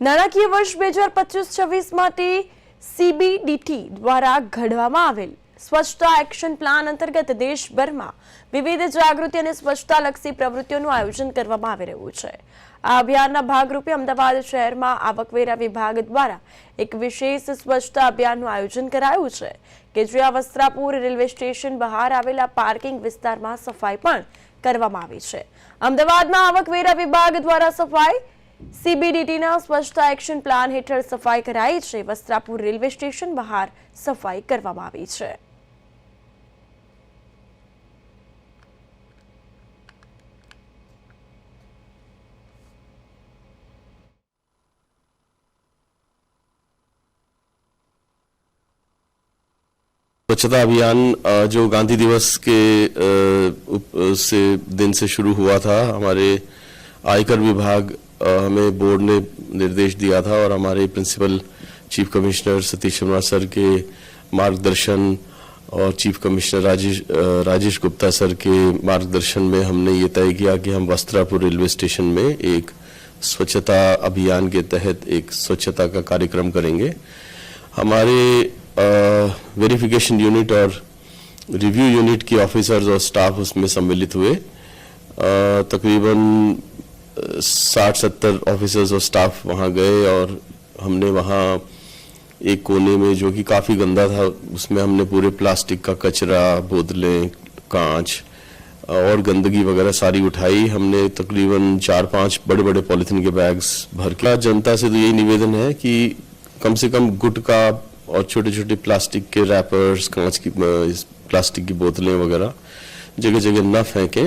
નાણાકીય વર્ષ બે હજાર પચીસ છવ્વીસ માટે સીબીડીટી દ્વારા ઘડવામાં આવેલ સ્વચ્છતા એક્શન પ્લાન અંતર્ગત દેશભરમાં વિવિધ જાગૃતિ અને સ્વચ્છતાલક્ષી પ્રવૃત્તિઓનું આયોજન કરવામાં આવી રહ્યું છે. આ અભિયાનના ભાગરૂપે અમદાવાદ શહેરમાં આવકવેરા વિભાગ દ્વારા એક વિશેષ સ્વચ્છતા અભિયાનનું આયોજન કરાયું છે કે જ્યાં વસ્ત્રાપુર રેલવે સ્ટેશન બહાર આવેલા પાર્કિંગ વિસ્તારમાં સફાઈ પણ કરવામાં આવી છે. અમદાવાદમાં આવકવેરા વિભાગ દ્વારા સફાઈ સીબીડીટીના સ્વચ્છતા એક્શન પ્લાન હેઠળ સફાઈ કરાઈ છે વસ્ત્રાપુર રેલવે સ્ટેશન બહાર સફાઈ કરવામાં આવી છે स्वच्छता अभियान अ, जो गांधी दिवस के अ, उप- से दिन से शुरू हुआ था हमारे आयकर विभाग अ, हमें बोर्ड ने निर्देश दिया था और हमारे principal chief commissioner Satish Sharma sir के मार्गदर्शन और chief commissioner Rajesh Rajesh Gupta sir के मार्गदर्शन में हमने ये तय किया कि हम वस्त्रापुर रेलवे स्टेशन में एक स्वच्छता अभियान के तहत एक स्वच्छता का कार्यक्रम करेंगे। हमारे वेरिफिकेशन यूनिट और रिव्यू यूनिट के ऑफिसर्स और स्टाफ उसमें सम्मिलित हुए। तकरीबन साठ सत्तर ऑफिसर्स और स्टाफ वहाँ गए और हमने वहाँ एक कोने में जो कि काफ़ी गंदा था, उसमें हमने पूरे प्लास्टिक का कचरा, बोतलें, कांच और गंदगी वगैरह सारी उठाई। हमने तकरीबन चार पाँच बड़े बड़े पॉलिथीन के बैग्स भर के। जनता से तो यही निवेदन है कि कम से कम गुटका और छोटे छोटे प्लास्टिक के रैपर्स कांच की प्लास्टिक की बोतलें वगैरह जगह जगह न फेंकें।